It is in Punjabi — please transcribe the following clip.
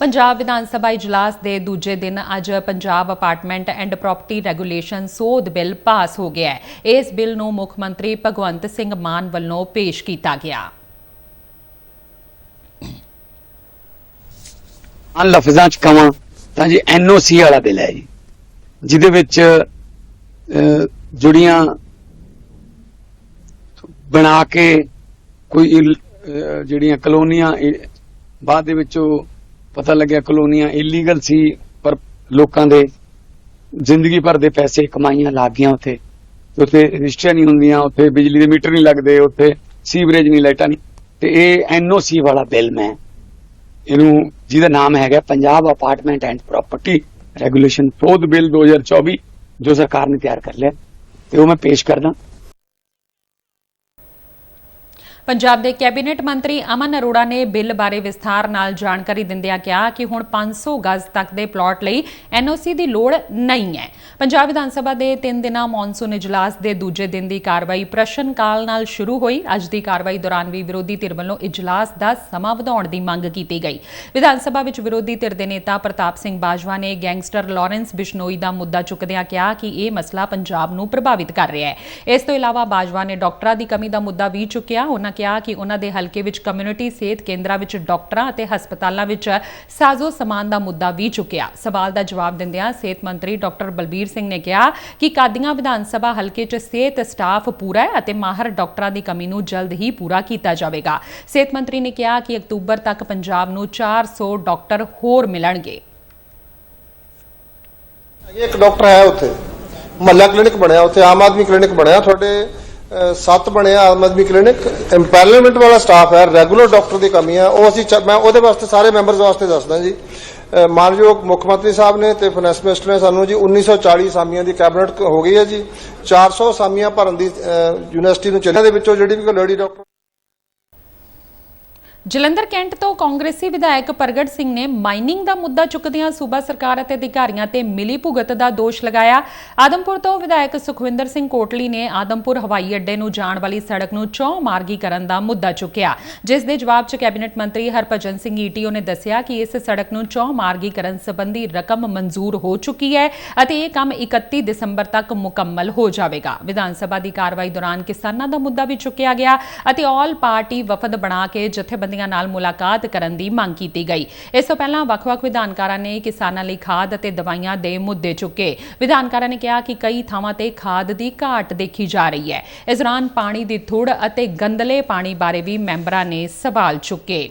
ਪੰਜਾਬ ਵਿਧਾਨ ਸਭਾ ਇਜਲਾਸ ਦੇ ਦੂਜੇ ਦਿਨ ਅੱਜ Punjab apartment and property regulation ਸੋਧ ਬਿੱਲ ਪਾਸ ਹੋ ਗਿਆ ਹੈ। ਇਸ ਬਿੱਲ ਨੂੰ ਮੁੱਖ ਮੰਤਰੀ ਭਗਵੰਤ ਸਿੰਘ ਮਾਨ ਵੱਲੋਂ ਪੇਸ਼ ਕੀਤਾ ਗਿਆ। ਅਨ ਲਫ਼ਜ਼ਾਂ ਚ ਕਵਾਂ ਤਾਂ ਜੀ ਐਨਓਸੀ ਵਾਲਾ ਬਿੱਲ ਹੈ ਜੀ, ਜਿਹਦੇ ਵਿੱਚ ਜੁੜੀਆਂ ਬਣਾ ਕੇ ਕੋਈ ਜਿਹੜੀਆਂ ਕਲੋਨੀਆਂ ਇ- ਬਾਅਦ ਦੇ ਵਿੱਚ ਉਹ ਪਤਾ ਲੱਗਿਆ ਕਲੋਨੀਆਂ ਇਲੀਗਲ ਸੀ, ਪਰ ਲੋਕਾਂ ਦੇ ਜ਼ਿੰਦਗੀ ਭਰ ਦੇ ਪੈਸੇ ਕਮਾਈਆਂ ਲੱਗ ਗਈਆਂ ਉੱਥੇ। ਉੱਥੇ ਰਜਿਸਟਰੀਆਂ ਨਹੀਂ ਹੁੰਦੀਆਂ, ਉੱਥੇ ਬਿਜਲੀ ਦੇ ਮੀਟਰ ਨਹੀਂ ਲੱਗਦੇ, ਉੱਥੇ ਸੀਵਰੇਜ ਨਹੀਂ, ਲਾਈਟਾਂ ਨਹੀਂ। ਤੇ ਇਹ ਐਨਓਸੀ ਵਾਲਾ ਬਿੱਲ ਮੈਂ, ਇਹਨੂੰ ਜਿਹਦਾ ਨਾਮ ਹੈਗਾ Punjab apartment and property regulation ਸੋਧ ਬਿੱਲ 2024 ਜੋ ਸਰਕਾਰ ਨੇ ਤਿਆਰ ਕਰ ਲਿਆ। ਤੇ ਉਹ ਮੈਂ ਪੇਸ਼ ਕਰਦਾ। ਪੰਜਾਬ ਦੇ ਕੈਬਨਿਟ ਮੰਤਰੀ ਅਮਨ ਅਰੋੜਾ ਨੇ ਬਿੱਲ ਬਾਰੇ ਵਿਸਥਾਰ ਨਾਲ ਜਾਣਕਾਰੀ ਦਿੰਦਿਆਂ ਕਿਹਾ ਕਿ ਹੁਣ 500 ਗਜ਼ ਤੱਕ ਦੇ ਪਲਾਟ ਲਈ ਐਨਓਸੀ ਦੀ ਲੋੜ ਨਹੀਂ ਹੈ। ਪੰਜਾਬ ਵਿਧਾਨ ਸਭਾ ਦੇ 3 ਦਿਨਾਂ ਮੌਨਸੂਨ ਇਜਲਾਸ ਦੇ ਦੂਜੇ ਦਿਨ ਦੀ ਕਾਰਵਾਈ ਪ੍ਰਸ਼ਨ ਕਾਲ ਨਾਲ ਸ਼ੁਰੂ ਹੋਈ। ਅੱਜ ਦੀ ਕਾਰਵਾਈ ਦੌਰਾਨ ਵੀ ਵਿਰੋਧੀ ਧਿਰ ਵੱਲੋਂ ਇਜਲਾਸ ਦਾ ਸਮਾਂ ਵਧਾਉਣ ਦੀ ਮੰਗ ਕੀਤੀ ਗਈ। ਵਿਧਾਨ ਸਭਾ ਵਿੱਚ ਵਿਰੋਧੀ ਧਿਰ ਦੇ ਨੇਤਾ ਪ੍ਰਤਾਪ ਸਿੰਘ ਬਾਜਵਾ ਨੇ ਗੈਂਗਸਟਰ ਲਾਰੈਂਸ ਬਿਸ਼ਨੋਈ ਦਾ ਮੁੱਦਾ ਚੁੱਕਦਿਆਂ ਕਿਹਾ ਕਿ ਇਹ ਮਸਲਾ ਪੰਜਾਬ ਨੂੰ ਪ੍ਰਭਾਵਿਤ ਕਰ ਰਿਹਾ ਹੈ। ਇਸ ਤੋਂ ਇਲਾਵਾ ਬਾਜਵਾ ਨੇ ਡਾਕਟਰਾਂ ਦੀ ਕਮੀ ਦਾ ਮੁੱਦਾ ਵੀ ਚੁੱਕਿਆ। ਉਹਨਾਂ ਕਿਹਾ ਕਿ ਉਹਨਾਂ ਦੇ ਹਲਕੇ ਵਿੱਚ ਕਮਿਊਨਿਟੀ ਸਿਹਤ ਕੇਂਦਰਾਂ ਵਿੱਚ ਡਾਕਟਰਾਂ ਅਤੇ ਹਸਪਤਾਲਾਂ ਵਿੱਚ ਸਾਜ਼ੋ ਸਮਾਨ ਦਾ ਮੁੱਦਾ ਵੀ ਚੁੱਕਿਆ। ਸਵਾਲ ਦਾ ਜਵਾਬ ਦਿੰਦਿਆਂ ਸਿਹਤ ਮੰਤਰੀ ਡਾਕਟਰ ਬਲਬੀਰ ਸਿੰਘ ਨੇ ਕਿਹਾ ਕਿ ਕਾਦੀਆਂ ਵਿਧਾਨ ਸਭਾ ਹਲਕੇ 'ਚ ਸਿਹਤ ਸਟਾਫ ਪੂਰਾ ਹੈ ਅਤੇ ਮਾਹਰ ਡਾਕਟਰਾਂ ਦੀ ਕਮੀ ਨੂੰ ਜਲਦ ਹੀ ਪੂਰਾ ਕੀਤਾ ਜਾਵੇਗਾ। ਸਿਹਤ ਮੰਤਰੀ ਨੇ ਕਿਹਾ ਕਿ ਅਕਤੂਬਰ ਤੱਕ ਪੰਜਾਬ ਨੂੰ 400 ਡਾਕਟਰ ਹੋਰ ਮਿਲਣਗੇ। ਇੱਕ ਡਾਕਟਰ ਹੈ ਉੱਥੇ। ਮਹੱਲਾ ਕਲੀਨਿਕ ਬਣਿਆ, ਉੱਥੇ ਆਮ ਆਦਮੀ ਕਲੀਨਿਕ ਬਣਿਆ। ਤੁਹਾਡੇ ਸੱਤ ਬਣਿਆ ਆਮ ਆਦਮੀ ਕਲੀਨਿਕ ਐਮਪੈਰਲਮੈਂਟ ਵਾਲਾ ਸਟਾਫ ਹੈ ਰੈਗੂਲਰ ਡਾਕਟਰ ਦੀ ਕਮੀ ਹੈ, ਉਹ ਅਸੀਂ ਮੈਂ ਉਹਦੇ ਵਾਸਤੇ ਸਾਰੇ ਮੈਂਬਰਸ ਵਾਸਤੇ ਦੱਸਦਾ ਜੀ। ਮਾਨਯੋਗ ਮੁੱਖ ਮੰਤਰੀ ਸਾਹਿਬ ਨੇ ਤੇ ਫਾਈਨੈਂਸ ਮਿਨਿਸਟਰ ਨੇ ਸਾਨੂੰ ਜੀ 1940 ਸਾਮੀਆਂ ਦੀ ਕੈਬਨਿਟ ਹੋ ਗਈ ਹੈ ਜੀ। 400 ਸਾਮੀਆਂ ਭਰਨ ਦੀ ਯੂਨੀਵਰਸਿਟੀ ਨੂੰ ਚੱਲਿਆ। ਦੇ ਵਿੱਚੋਂ ਜਿਹੜੀ ਵੀ ਕੋਈ ਲੇਡੀ ਡਾਕਟਰ ਜਲੰਧਰ ਕੈਂਟ ਤੋਂ ਕਾਂਗਰਸੀ ਵਿਧਾਇਕ ਪ੍ਰਗਟ ਸਿੰਘ ਨੇ ਮਾਈਨਿੰਗ ਦਾ ਮੁੱਦਾ ਚੁੱਕਦਿਆਂ ਸੂਬਾ ਸਰਕਾਰ ਅਤੇ ਅਧਿਕਾਰੀਆਂ ਤੇ ਮਿਲੀ ਭੁਗਤ ਦਾ ਦੋਸ਼ ਲਗਾਇਆ। ਆਦਮਪੁਰ ਤੋਂ ਵਿਧਾਇਕ ਸੁਖਵਿੰਦਰ ਸਿੰਘ ਕੋਟਲੀ ਨੇ ਆਦਮਪੁਰ ਹਵਾਈ ਅੱਡੇ ਨੂੰ ਜਾਣ ਵਾਲੀ ਸੜਕ ਨੂੰ ਚੌ ਮਾਰਗੀ ਕਰਨ ਦਾ ਮੁੱਦਾ ਚੁੱਕਿਆ। ਜਿਸ ਦੇ ਜਵਾਬ 'ਚ ਕੈਬਨਿਟ ਮੰਤਰੀ ਹਰਭਜਨ ਸਿੰਘ ਈਟੀਓ ਨੇ ਦੱਸਿਆ ਕਿ ਇਸ ਸੜਕ ਨੂੰ ਚੌ ਮਾਰਗੀ ਕਰਨ ਸੰਬੰਧੀ ਰਕਮ ਮਨਜ਼ੂਰ ਹੋ ਚੁੱਕੀ ਹੈ ਅਤੇ ਇਹ ਕੰਮ 31 ਦਸੰਬਰ ਤੱਕ ਮੁਕੰਮਲ ਹੋ ਜਾਵੇਗਾ। ਵਿਧਾਨ ਸਭਾ ਦੀ ਕਾਰਵਾਈ ਦੌਰਾਨ ਕਿਸਾਨਾਂ ਦਾ ਮੁੱਦਾ ਵੀ ਚੁੱਕਿਆ ਗਿਆ ਅਤੇ ਆਲ ਪਾਰਟੀ ਵਫਦ ਬਣਾ ਕੇ ਜਥੇਬੰਦੀ ਜਥੇਬੰਦੀਆਂ ਨਾਲ ਮੁਲਾਕਾਤ ਕਰਨ ਦੀ ਮੰਗ ਕੀਤੀ ਗਈ। ਇਸ ਤੋਂ ਪਹਿਲਾਂ ਵੱਖ-ਵੱਖ ਵਿਧਾਨਕਾਰਾਂ ਨੇ ਕਿਸਾਨਾਂ ਲਈ ਖਾਦ ਅਤੇ ਦਵਾਈਆਂ ਦੇ ਮੁੱਦੇ ਚੁੱਕੇ। ਵਿਧਾਨਕਾਰਾਂ ਨੇ ਕਿਹਾ ਕਿ ਕਈ ਥਾਵਾਂ ਤੇ ਖਾਦ ਦੀ ਘਾਟ ਦੇਖੀ ਜਾ ਰਹੀ ਹੈ। ਇਸ ਦੌਰਾਨ ਪਾਣੀ ਦੀ ਥੁੜ ਅਤੇ ਗੰਦਲੇ ਪਾਣੀ ਬਾਰੇ ਵੀ ਮੈਂਬਰਾਂ ਨੇ ਸਵਾਲ ਚੁੱਕੇ।